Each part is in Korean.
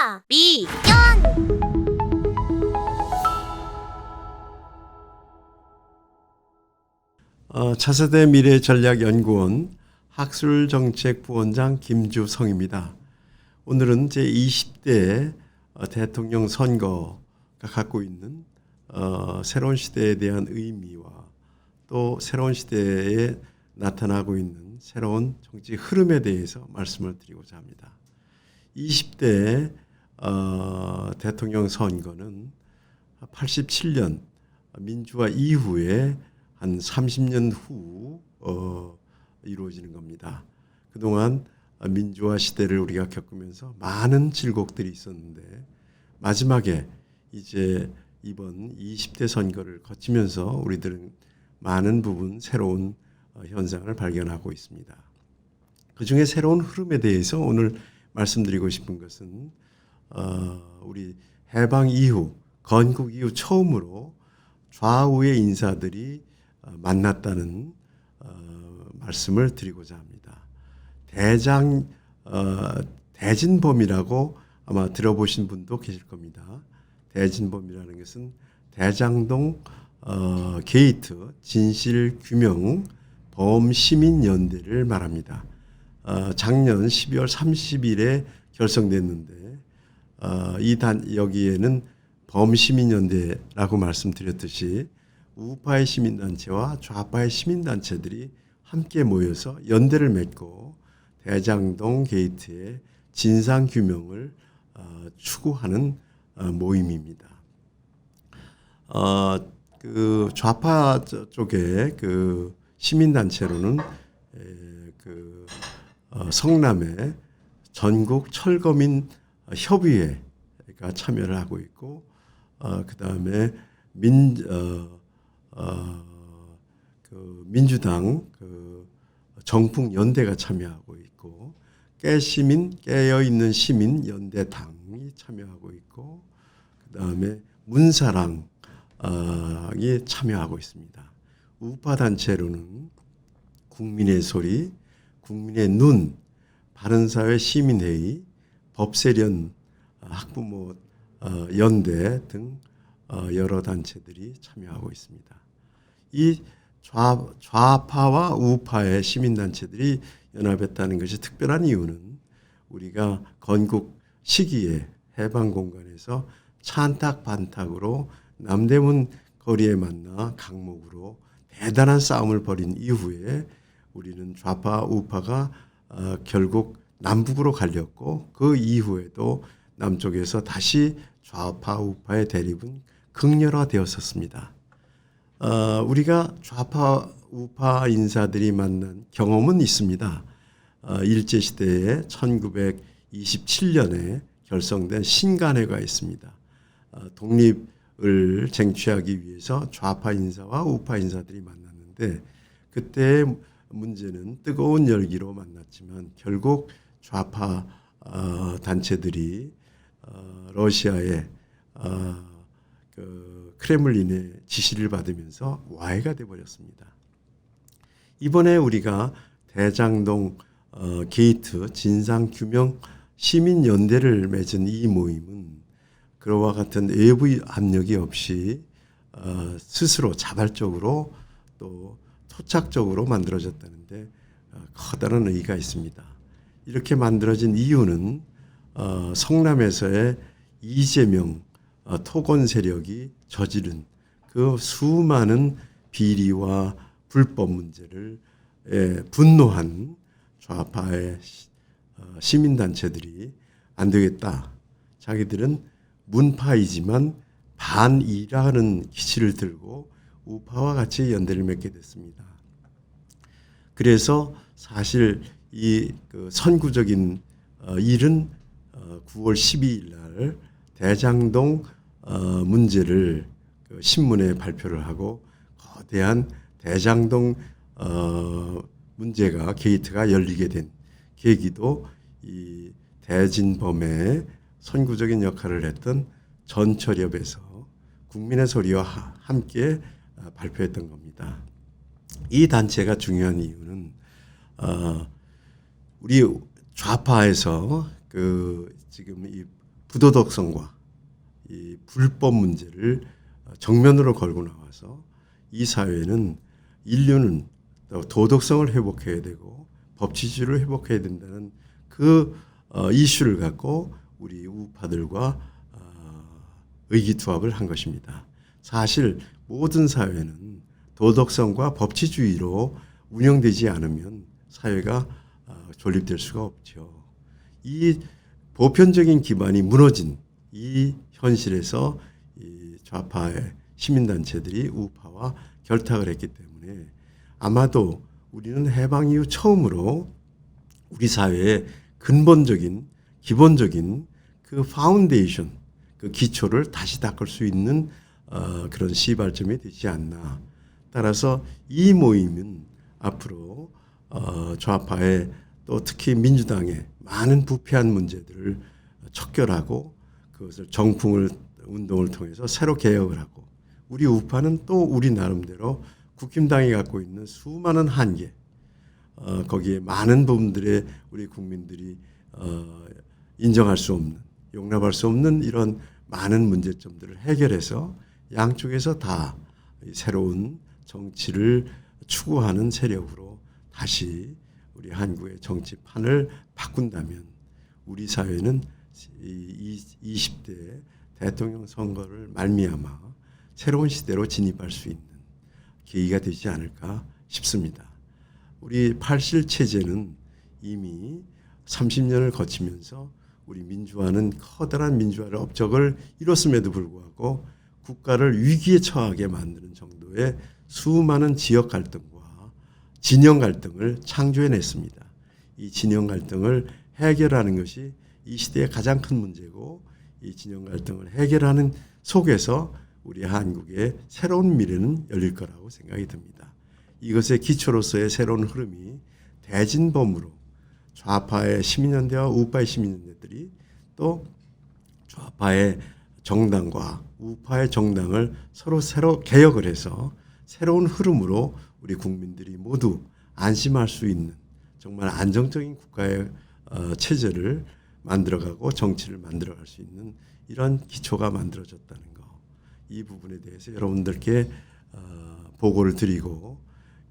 파, 미, 연. 어, 차세대 미래전략연구원 학술정책부원장 김주성입니다. 오늘은 제20대 어, 대통령 선거가 갖고 있는 어, 새로운 시대에 대한 의미와 또 새로운 시대에 나타나고 있는 새로운 정치 흐름에 대해서 말씀을 드리고자 합니다. 20대 어, 대통령 선거는 87년 민주화 이후에 한 30년 후 어, 이루어지는 겁니다. 그동안 민주화 시대를 우리가 겪으면서 많은 질곡들이 있었는데 마지막에 이제 이번 20대 선거를 거치면서 우리들은 많은 부분 새로운 어, 현상을 발견하고 있습니다. 그 중에 새로운 흐름에 대해서 오늘 말씀드리고 싶은 것은 어, 우리 해방 이후 건국 이후 처음으로 좌우의 인사들이 어, 만났다는 어, 말씀을 드리고자 합니다. 대장 어, 대진범이라고 아마 들어보신 분도 계실 겁니다. 대진범이라는 것은 대장동 어, 게이트 진실 규명 범 시민 연대를 말합니다. 어, 작년 12월 30일에 결성됐는데 어, 이단 여기에는 범시민연대라고 말씀드렸듯이 우파의 시민단체와 좌파의 시민단체들이 함께 모여서 연대를 맺고 대장동 게이트의 진상 규명을 어, 추구하는 어, 모임입니다. 어, 그 좌파 쪽의 그 시민단체로는 에, 그 어, 성남의 전국 철거민 협의회가 참여를 하고 있고 어, 그 다음에 민, 어, 어, 그 민주당 그 정풍 연대가 참여하고 있고 깨시민 깨어 있는 시민 연대당이 참여하고 있고 그 다음에 문사랑이 참여하고 있습니다. 우파 단체로는 국민의 소리, 국민의 눈, 바른사회 시민회의, 법세련 학부모 어, 연대 등 어, 여러 단체들이 참여하고 있습니다. 이 좌, 좌파와 우파의 시민단체들이 연합했다는 것이 특별한 이유는 우리가 건국 시기에 해방 공간에서 찬탁 반탁으로 남대문 거리에 만나 강목으로 대단한 싸움을 벌인 이후에 우리는 좌파 우파가 어, 결국 남북으로 갈렸고 그 이후에도 남쪽에서 다시 좌파 우파의 대립은 극렬화되었었습니다. 어, 우리가 좌파 우파 인사들이 만난 경험은 있습니다. 어, 일제 시대에 1927년에 결성된 신간회가 있습니다. 어, 독립을 쟁취하기 위해서 좌파 인사와 우파 인사들이 만났는데 그때 문제는 뜨거운 열기로 만났지만 결국 좌파 어, 단체들이 어, 러시아의 어, 그 크레물린의 지시를 받으면서 와해가 돼 버렸습니다. 이번에 우리가 대장동 어, 게이트 진상 규명 시민 연대를 맺은 이 모임은 그와 같은 외부 압력이 없이 어, 스스로 자발적으로 또 토착적으로 만들어졌다는데 어, 커다란 의의가 있습니다. 이렇게 만들어진 이유는 어, 성남에서의 이재명 어, 토건 세력이 저지른 그 수많은 비리와 불법 문제를 에, 분노한 좌파의 시- 어, 시민단체들이 안 되겠다. 자기들은 문파이지만 반이라는 기치를 들고 우파와 같이 연대를 맺게 됐습니다. 그래서 사실 이 그 선구적인 어, 일은 어, 9월 12일 날 대장동 어, 문제를 그 신문에 발표를 하고 거대한 대장동 어, 문제가 게이트가 열리게 된 계기도 이 대진범의 선구적인 역할을 했던 전철협에서 국민의 소리와 하- 함께 어, 발표했던 겁니다. 이 단체가 중요한 이유는 어, 우리 좌파에서 그 지금 이 부도덕성과 이 불법 문제를 정면으로 걸고 나와서 이 사회는 인류는 또 도덕성을 회복해야 되고 법치주의를 회복해야 된다는 그 어, 이슈를 갖고 우리 우파들과 어, 의기투합을 한 것입니다. 사실 모든 사회는 도덕성과 법치주의로 운영되지 않으면 사회가 어, 존립될 수가 없죠. 이 보편적인 기반이 무너진 이 현실에서 이 좌파의 시민단체들이 우파와 결탁을 했기 때문에 아마도 우리는 해방 이후 처음으로 우리 사회의 근본적인 기본적인 그 파운데이션 그 기초를 다시 닦을 수 있는 어, 그런 시발점이 되지 않나. 따라서 이 모임은 앞으로 어, 좌파의 또 특히 민주당의 많은 부패한 문제들을 척결하고 그것을 정풍을 운동을 통해서 새로 개혁을 하고 우리 우파는 또 우리 나름대로 국힘당이 갖고 있는 수많은 한계 어, 거기에 많은 부분들의 우리 국민들이 어, 인정할 수 없는 용납할 수 없는 이런 많은 문제점들을 해결해서 양쪽에서 다이 새로운 정치를 추구하는 세력으로 다시 우리 한국의 정치판을 바꾼다면 우리 사회는 이 20대 대통령 선거를 말미암아 새로운 시대로 진입할 수 있는 계기가 되지 않을까 싶습니다. 우리 팔실 체제는 이미 30년을 거치면서 우리 민주화는 커다란 민주화를 업적을 이뤘음에도 불구하고 국가를 위기에 처하게 만드는 정도의 수많은 지역 갈등과 진영 갈등을 창조해냈습니다. 이 진영 갈등을 해결하는 것이 이 시대의 가장 큰 문제고 이 진영 갈등을 해결하는 속에서 우리 한국의 새로운 미래는 열릴 거라고 생각이 듭니다. 이것의 기초로서의 새로운 흐름이 대진범으로 좌파의 시민연대와 우파의 시민연대들이 또 좌파의 정당과 우파의 정당을 서로 새로 개혁을 해서 새로운 흐름으로 우리 국민들이 모두 안심할 수 있는 정말 안정적인 국가의 어, 체제를 만들어가고 정치를 만들어갈 수 있는 이런 기초가 만들어졌다는 거. 이 부분에 대해서 여러분들께 어, 보고를 드리고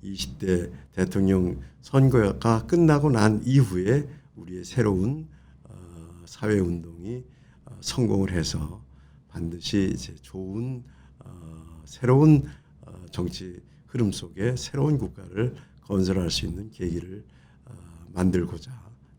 20대 대통령 선거가 끝나고 난 이후에 우리의 새로운 어, 사회 운동이 어, 성공을 해서 반드시 이제 좋은 어, 새로운 어, 정치 흐름 속에 새로운 국가를 건설할 수 있는 계기를 어, 만들고자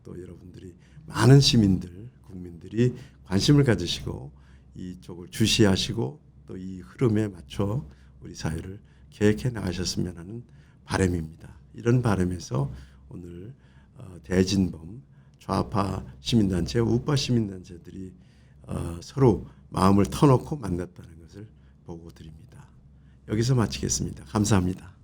또 여러분들이 많은 시민들 국민들이 관심을 가지시고 이쪽을 주시하시고 또 이 흐름에 맞춰 우리 사회를 계획해 나가셨으면 하는 바람입니다. 이런 바람에서 오늘 어, 대진범 좌파 시민단체, 우파 시민단체들이 어, 서로 마음을 터놓고 만났다는 것을 보고 드립니다. 여기서 마치겠습니다. 감사합니다.